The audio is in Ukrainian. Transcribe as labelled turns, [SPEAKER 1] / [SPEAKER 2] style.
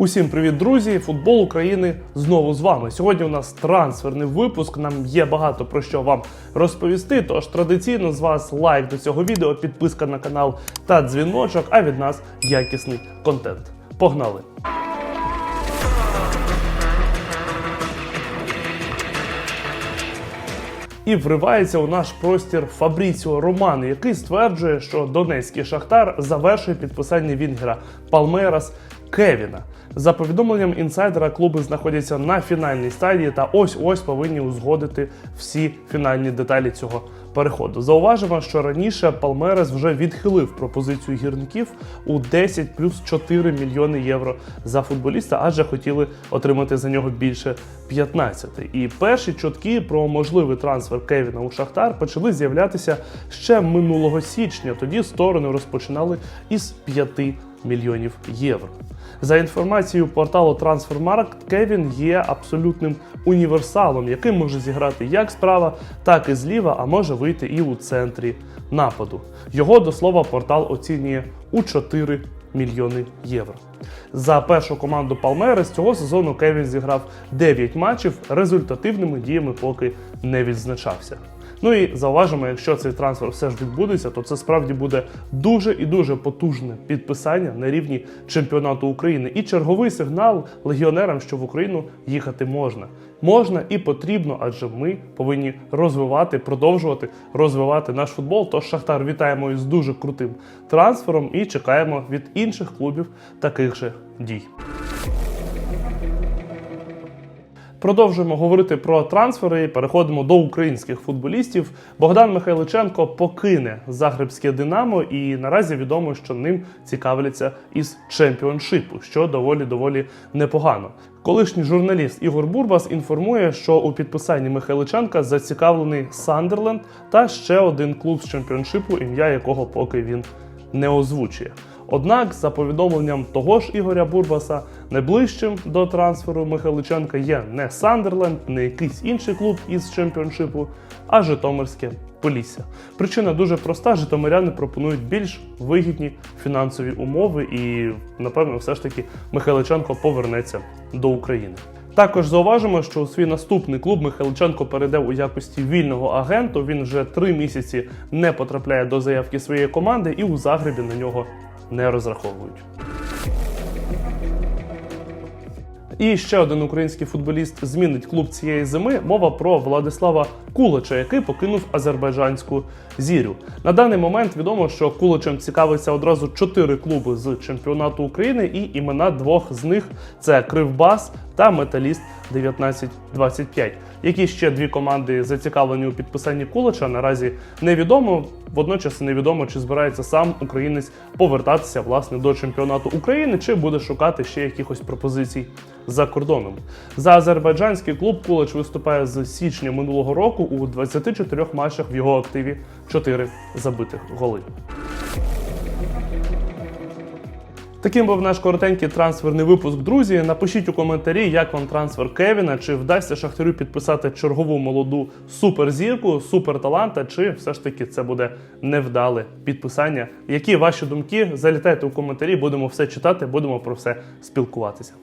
[SPEAKER 1] Усім привіт, друзі! Футбол України знову з вами. Сьогодні у нас трансферний випуск. Нам є багато про що вам розповісти. Тож традиційно з вас лайк до цього відео, підписка на канал та дзвіночок. А від нас якісний контент. Погнали! І вривається у наш простір Фабріціо Роман, який стверджує, що донецький шахтар завершує підписання Вінгера Палмерас Кевіна. За повідомленням інсайдера, клуби знаходяться на фінальній стадії та ось ось повинні узгодити всі фінальні деталі цього переходу. Зауважимо, що раніше Палмерес вже відхилив пропозицію гірників у 10 плюс 4 мільйони євро за футболіста, адже хотіли отримати за нього більше 15. І перші чутки про можливий трансфер Кевіна у Шахтар почали з'являтися ще минулого січня. Тоді сторони розпочинали із 5 мільйонів євро. За інформацією порталу Transfermarkt, Кевін є абсолютним універсалом, який може зіграти як справа, так і зліва, а може вийти і у центрі нападу. Його до слова портал оцінює у 4 мільйони євро. За першу команду Палмерес цього сезону Кевін зіграв 9 матчів, результативними діями поки не відзначався. Ну і зауважимо, якщо цей трансфер все ж відбудеться, то це справді буде дуже і дуже потужне підписання на рівні чемпіонату України і черговий сигнал легіонерам, що в Україну їхати можна. Можна і потрібно, адже ми повинні розвивати, продовжувати розвивати наш футбол. Тож Шахтар вітаємо із дуже крутим трансфером і чекаємо від інших клубів таких же дій. Продовжуємо говорити про трансфери. Переходимо до українських футболістів. Богдан Михайличенко покине Загребське Динамо, і наразі відомо, що ним цікавляться із чемпіоншипу, що доволі доволі непогано. Колишній журналіст Ігор Бурбас інформує, що у підписанні Михайличенка зацікавлений Сандерленд та ще один клуб з чемпіоншипу, ім'я якого поки він не озвучує. Однак, за повідомленням того ж Ігоря Бурбаса, найближчим до трансферу Михайличенка є не Сандерленд, не якийсь інший клуб із чемпіоншипу, а Житомирське Полісся. Причина дуже проста: житомиряни пропонують більш вигідні фінансові умови, і напевно, все ж таки Михайличенко повернеться до України. Також зауважимо, що у свій наступний клуб Михайличенко перейде у якості вільного агенту. Він вже три місяці не потрапляє до заявки своєї команди, і у Загребі на нього не розраховують. І ще один український футболіст змінить клуб цієї зими. Мова про Владислава Кулича, який покинув азербайджанську зірю. На даний момент відомо, що Куличем цікавиться одразу чотири клуби з чемпіонату України, і імена двох з них це Кривбас та Металіст 1925. Які ще дві команди зацікавлені у підписанні Кулича, наразі невідомо. Водночас невідомо, чи збирається сам українець повертатися власне до чемпіонату України, чи буде шукати ще якихось пропозицій за кордоном. За азербайджанський клуб Кулич виступає з січня минулого року у 24 матчах в його активі 4 забитих голи. Таким був наш коротенький трансферний випуск, друзі. Напишіть у коментарі, як вам трансфер Кевіна, чи вдасться Шахтарю підписати чергову молоду суперзірку, суперталанта, чи все ж таки це буде невдале підписання. Які ваші думки? Залітайте у коментарі, будемо все читати, будемо про все спілкуватися.